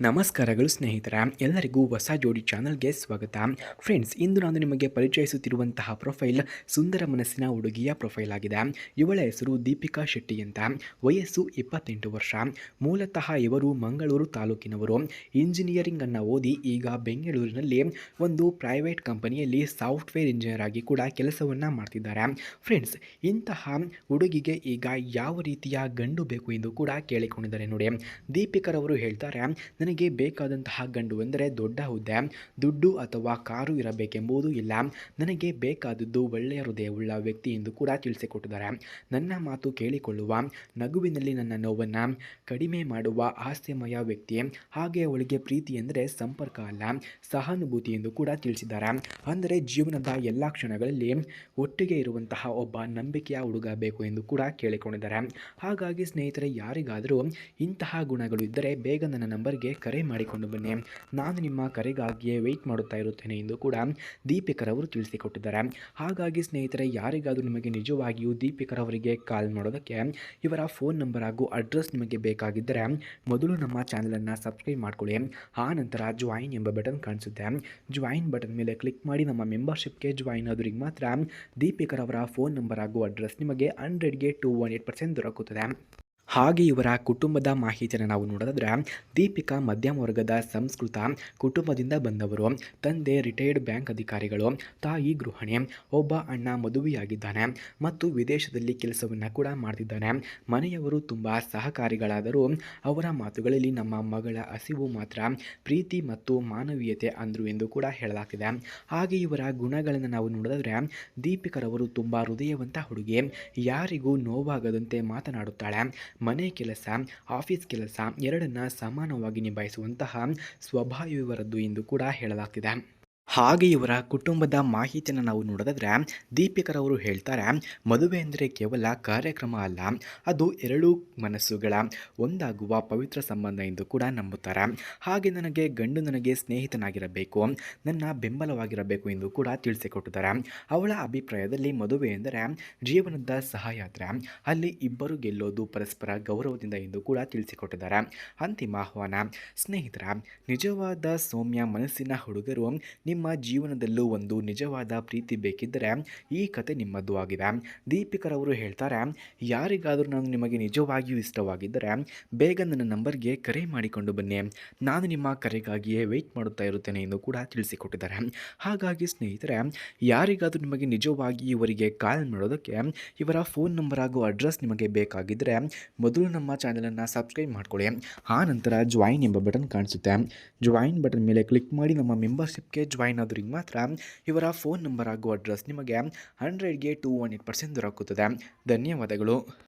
ನಮಸ್ಕಾರಗಳು ಸ್ನೇಹಿತರ, ಎಲ್ಲರಿಗೂ ಹೊಸ ಜೋಡಿ ಚಾನಲ್ಗೆ ಸ್ವಾಗತ. ಫ್ರೆಂಡ್ಸ್ ಇಂದು ನಾನು ನಿಮಗೆ ಪರಿಚಯಿಸುತ್ತಿರುವಂತಹ ಪ್ರೊಫೈಲ್ ಸುಂದರ ಮನಸ್ಸಿನ ಹುಡುಗಿಯ ಪ್ರೊಫೈಲ್ ಆಗಿದೆ. ಇವಳ ಹೆಸರು ದೀಪಿಕಾ ಶೆಟ್ಟಿ ಅಂತ. ವಯಸ್ಸು ಇಪ್ಪತ್ತೆಂಟು ವರ್ಷ. ಮೂಲತಃ ಇವರು ಮಂಗಳೂರು ತಾಲೂಕಿನವರು. ಇಂಜಿನಿಯರಿಂಗ್ ಅನ್ನು ಓದಿ ಈಗ ಬೆಂಗಳೂರಿನಲ್ಲಿ ಒಂದು ಪ್ರೈವೇಟ್ ಕಂಪನಿಯಲ್ಲಿ ಸಾಫ್ಟ್ವೇರ್ ಇಂಜಿನಿಯರ್ ಆಗಿ ಕೂಡ ಕೆಲಸವನ್ನು ಮಾಡ್ತಿದ್ದಾರೆ. ಫ್ರೆಂಡ್ಸ್ ಇಂತಹ ಹುಡುಗಿಗೆ ಈಗ ಯಾವ ರೀತಿಯ ಗಂಡು ಬೇಕು ಎಂದು ಕೂಡ ಕೇಳಿಕೊಂಡಿದ್ದಾರೆ ನೋಡಿ. ದೀಪಿಕರವರು ಹೇಳ್ತಾರೆ ನನಗೆ ಬೇಕಾದಂತಹ ಗಂಡು ಎಂದರೆ ದೊಡ್ಡ ಹುದ್ದೆ, ದುಡ್ಡು ಅಥವಾ ಕಾರು ಇರಬೇಕೆಂಬುದು ಇಲ್ಲ. ನನಗೆ ಬೇಕಾದದ್ದು ಒಳ್ಳೆಯ ಹೃದಯವುಳ್ಳ ವ್ಯಕ್ತಿ ಎಂದು ಕೂಡ ತಿಳಿಸಿಕೊಟ್ಟಿದ್ದಾರೆ. ನನ್ನ ಮಾತು ಕೇಳಿಕೊಳ್ಳುವ, ನಗುವಿನಲ್ಲಿ ನನ್ನ ನೋವನ್ನು ಕಡಿಮೆ ಮಾಡುವ ಆಸ್ತಿಮಯ ವ್ಯಕ್ತಿ, ಹಾಗೆ ಅವಳಿಗೆ ಪ್ರೀತಿ ಎಂದರೆ ಸಂಪರ್ಕ ಅಲ್ಲ, ಸಹಾನುಭೂತಿ ಎಂದು ಕೂಡ ತಿಳಿಸಿದ್ದಾರೆ. ಅಂದರೆ ಜೀವನದ ಎಲ್ಲ ಕ್ಷಣಗಳಲ್ಲಿ ಒಟ್ಟಿಗೆ ಇರುವಂತಹ ಒಬ್ಬ ನಂಬಿಕೆಯ ಹುಡುಗ ಬೇಕು ಎಂದು ಕೂಡ ಕೇಳಿಕೊಂಡಿದ್ದಾರೆ. ಹಾಗಾಗಿ ಸ್ನೇಹಿತರೆ, ಯಾರಿಗಾದರೂ ಇಂತಹ ಗುಣಗಳು ಇದ್ದರೆ ಬೇಗ ನನ್ನ ನಂಬರ್ಗೆ ಕರೆ ಮಾಡಿಕೊಂಡು ಬನ್ನಿ. ನಾನು ನಿಮ್ಮ ಕರೆಗಾಗಿಯೇ ವೆಯ್ಟ್ ಮಾಡುತ್ತಾ ಇರುತ್ತೇನೆ ಎಂದು ಕೂಡ ದೀಪಿಕರವರು ತಿಳಿಸಿಕೊಟ್ಟಿದ್ದಾರೆ. ಹಾಗಾಗಿ ಸ್ನೇಹಿತರೆ, ಯಾರಿಗಾದರೂ ನಿಮಗೆ ನಿಜವಾಗಿಯೂ ದೀಪಿಕರವರಿಗೆ ಕಾಲ್ ಮಾಡೋದಕ್ಕೆ ಇವರ ಫೋನ್ ನಂಬರ್ ಹಾಗೂ ಅಡ್ರೆಸ್ ನಿಮಗೆ ಬೇಕಾಗಿದ್ದರೆ ಮೊದಲು ನಮ್ಮ ಚಾನಲನ್ನು ಸಬ್ಸ್ಕ್ರೈಬ್ ಮಾಡ್ಕೊಳ್ಳಿ. ಆ ನಂತರ ಜಾಯಿನ್ ಎಂಬ ಬಟನ್ ಕಾಣಿಸುತ್ತೆ. ಜಾಯಿನ್ ಬಟನ್ ಮೇಲೆ ಕ್ಲಿಕ್ ಮಾಡಿ ನಮ್ಮ ಮೆಂಬರ್ಶಿಪ್ಗೆ ಜಾಯಿನ್ ಆದವರಿಗೆ ಮಾತ್ರ ದೀಪಿಕರವರ ಫೋನ್ ನಂಬರ್ ಹಾಗೂ ಅಡ್ರೆಸ್ ನಿಮಗೆ ಹಂಡ್ರೆಡ್ಗೆ ಟು ಒನ್ ಏಟ್ ಪರ್ಸೆಂಟ್ ದೊರಕುತ್ತದೆ. ಹಾಗೆ ಇವರ ಕುಟುಂಬದ ಮಾಹಿತಿಯನ್ನು ನಾವು ನೋಡೋದಾದ್ರೆ ದೀಪಿಕಾ ಮಧ್ಯಮ ವರ್ಗದ ಸಂಸ್ಕೃತ ಕುಟುಂಬದಿಂದ ಬಂದವರು. ತಂದೆ ರಿಟೈರ್ಡ್ ಬ್ಯಾಂಕ್ ಅಧಿಕಾರಿಗಳು, ತಾಯಿ, ಗೃಹಿಣಿ, ಒಬ್ಬ ಅಣ್ಣ ಮದುವೆಯಾಗಿದ್ದಾನೆ ಮತ್ತು ವಿದೇಶದಲ್ಲಿ ಕೆಲಸವನ್ನು ಕೂಡ ಮಾಡ್ತಿದ್ದಾನೆ. ಮನೆಯವರು ತುಂಬ ಸಹಕಾರಿಗಳಾದರೂ ಅವರ ಮಾತುಗಳಲ್ಲಿ ನಮ್ಮ ಮಗಳ ಹಸಿವು ಮಾತ್ರ ಪ್ರೀತಿ ಮತ್ತು ಮಾನವೀಯತೆ ಅಂದರು ಎಂದು ಕೂಡ ಹೇಳಲಾಗ್ತಿದೆ. ಹಾಗೆ ಇವರ ಗುಣಗಳನ್ನು ನಾವು ನೋಡಿದ್ರೆ ದೀಪಿಕರವರು ತುಂಬ ಹೃದಯವಂತ ಹುಡುಗಿ, ಯಾರಿಗೂ ನೋವಾಗದಂತೆ ಮಾತನಾಡುತ್ತಾಳೆ. ಮನೆ ಕೆಲಸ ಆಫೀಸ್ ಕೆಲಸ ಎರಡನ್ನ ಸಮಾನವಾಗಿ ನಿಭಾಯಿಸುವಂತಹ ಸ್ವಭಾವ ಇವರದ್ದು ಎಂದು ಕೂಡ ಹೇಳಲಾಗ್ತಿದೆ. ಹಾಗೆ ಇವರ ಕುಟುಂಬದ ಮಾಹಿತಿಯನ್ನು ನಾವು ನೋಡೋದಾದ್ರೆ ದೀಪಿಕರವರು ಹೇಳ್ತಾರೆ, ಮದುವೆ ಅಂದರೆ ಕೇವಲ ಕಾರ್ಯಕ್ರಮ ಅಲ್ಲ, ಅದು ಎರಡೂ ಮನಸ್ಸುಗಳ ಒಂದಾಗುವ ಪವಿತ್ರ ಸಂಬಂಧ ಎಂದು ಕೂಡ ನಂಬುತ್ತಾರೆ. ಹಾಗೆ ನನಗೆ ಗಂಡು ನನಗೆ ಸ್ನೇಹಿತನಾಗಿರಬೇಕು, ನನ್ನ ಬೆಂಬಲವಾಗಿರಬೇಕು ಎಂದು ಕೂಡ ತಿಳಿಸಿಕೊಟ್ಟಿದ್ದಾರೆ. ಅವಳ ಅಭಿಪ್ರಾಯದಲ್ಲಿ ಮದುವೆ ಎಂದರೆ ಜೀವನದ ಸಹಯಾತ್ರೆ ಅಲ್ಲಿ ಇಬ್ಬರು ಗೆಲ್ಲೋದು ಪರಸ್ಪರ ಗೌರವದಿಂದ ಎಂದು ಕೂಡ ತಿಳಿಸಿಕೊಟ್ಟಿದ್ದಾರೆ. ಅಂತಿಮ ಆಹ್ವಾನ, ಸ್ನೇಹಿತರ, ನಿಜವಾದ ಸೌಮ್ಯ ಮನಸ್ಸಿನ ಹುಡುಗರು ನಿಮ್ಮ ಜೀವನದಲ್ಲೂ ಒಂದು ನಿಜವಾದ ಪ್ರೀತಿ ಬೇಕಿದ್ದರೆ ಈ ಕತೆ ನಿಮ್ಮದು ಆಗಿದೆ ದೀಪಿಕರವರು ಹೇಳ್ತಾರೆ, ಯಾರಿಗಾದರೂ ನಾನು ನಿಮಗೆ ನಿಜವಾಗಿಯೂ ಇಷ್ಟವಾಗಿದ್ದರೆ ಬೇಗ ನನ್ನ ನಂಬರ್ಗೆ ಕರೆ ಮಾಡಿಕೊಂಡು ಬನ್ನಿ. ನಾನು ನಿಮ್ಮ ಕರೆಗಾಗಿಯೇ ವೆಯ್ಟ್ ಮಾಡುತ್ತಾ ಇರುತ್ತೇನೆ ಎಂದು ಕೂಡ ತಿಳಿಸಿಕೊಟ್ಟಿದ್ದಾರೆ. ಹಾಗಾಗಿ ಸ್ನೇಹಿತರೆ, ಯಾರಿಗಾದರೂ ನಿಮಗೆ ನಿಜವಾಗಿ ಇವರಿಗೆ ಕಾಲ್ ಮಾಡೋದಕ್ಕೆ ಇವರ ಫೋನ್ ನಂಬರ್ ಹಾಗೂ ಅಡ್ರೆಸ್ ನಿಮಗೆ ಬೇಕಾಗಿದ್ದರೆ ಮೊದಲು ನಮ್ಮ ಚಾನಲನ್ನು ಸಬ್ಸ್ಕ್ರೈಬ್ ಮಾಡ್ಕೊಳ್ಳಿ. ಆ ನಂತರ ಜಾಯಿನ್ ಎಂಬ ಬಟನ್ ಕಾಣಿಸುತ್ತೆ. ಜಾಯಿನ್ ಬಟನ್ ಮೇಲೆ ಕ್ಲಿಕ್ ಮಾಡಿ ನಮ್ಮ ಮೆಂಬರ್ಶಿಪ್ಗೆ ಜಾಯಿನ್ ಆದವ್ರಿಗೆ ಮಾತ್ರ ಇವರ ಫೋನ್ ನಂಬರ್ ಹಾಗೂ ಅಡ್ರೆಸ್ ನಿಮಗೆ ಹಂಡ್ರೆಡ್ಗೆ ಟು ಒನ್ ಏಟ್ ಪರ್ಸೆಂಟ್ ದೊರಕುತ್ತದೆ. ಧನ್ಯವಾದಗಳು.